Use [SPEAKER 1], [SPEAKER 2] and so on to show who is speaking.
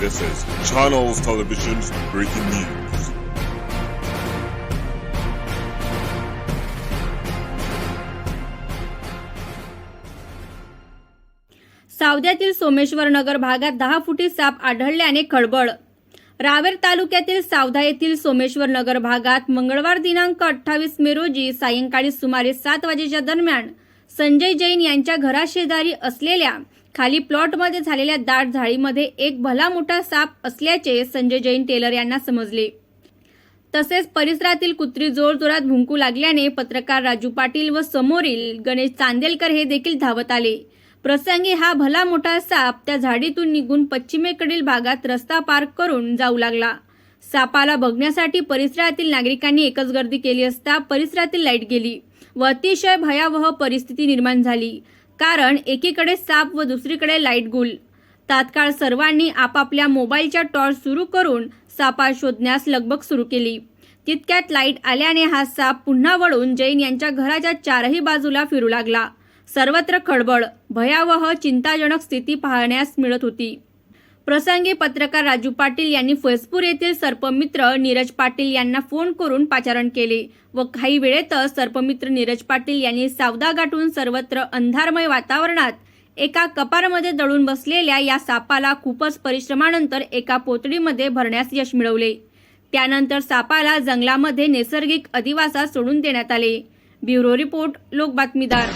[SPEAKER 1] This is Channels Television's breaking news.
[SPEAKER 2] सावद्यातील Someshwar नगर भागात दहा फुटी साप आढळल्याने खळबळ रावेर तालुक्यातील सावधा येथील सोमेश्वर नगर भागात मंगळवार दिनांक अठ्ठावीस मे रोजी सायंकाळी सुमारे सात वाजेच्या दरम्यान संजय जैन यांच्या घराशेजारी असलेल्या खाली प्लॉटमध्ये झालेल्या दाट झाडीमध्ये एक भला मोठा साप असल्याचे संजय जैन टेलर यांना समजले. तसेच परिसरातील कुत्री जोरजोरात भुंकू लागल्याने पत्रकार राजू पाटील व समोरील गणेश चांदेलकर हे देखील धावत आले. प्रसंगी हा भला मोठा साप त्या झाडीतून निघून पश्चिमेकडील भागात रस्ता पार करून जाऊ लागला. सापाला बघण्यासाठी परिसरातील नागरिकांनी एकच गर्दी केली असता परिसरातील लाइट गेली. व अतिशय भयावह परिस्थिती निर्माण झाली. कारण एकीकडे साप व दुसरीकडे लाइट गुल. तात्काळ सर्वांनी आपापल्या मोबाईलच्या टॉर्च सुरू करून सापा शोधण्यास लगबग सुरू केली. तितक्यात लाइट आल्याने हा साप पुन्हा वळून जैन यांच्या घराच्या चारही बाजूला फिरू लागला. सर्वत्र खळबळ भयावह चिंताजनक स्थिती पाहण्यास मिळत होती. प्रसंगी पत्रकार राजू पाटील यांनी फैजपूर येथील सर्पमित्र नीरज पाटील यांना फोन करून पाचारण केले व काही वेळेतच सर्पमित्र नीरज पाटील यांनी सावदा गाठून सर्वत्र अंधारमय वातावरणात एका कपारमध्ये दळून बसलेल्या या सापाला खूपच परिश्रमानंतर एका पोतडीमध्ये भरण्यास यश मिळवले. त्यानंतर सापाला जंगलामध्ये नैसर्गिक अधिवासात सोडून देण्यात आले. ब्युरो रिपोर्ट लोक बातमीदार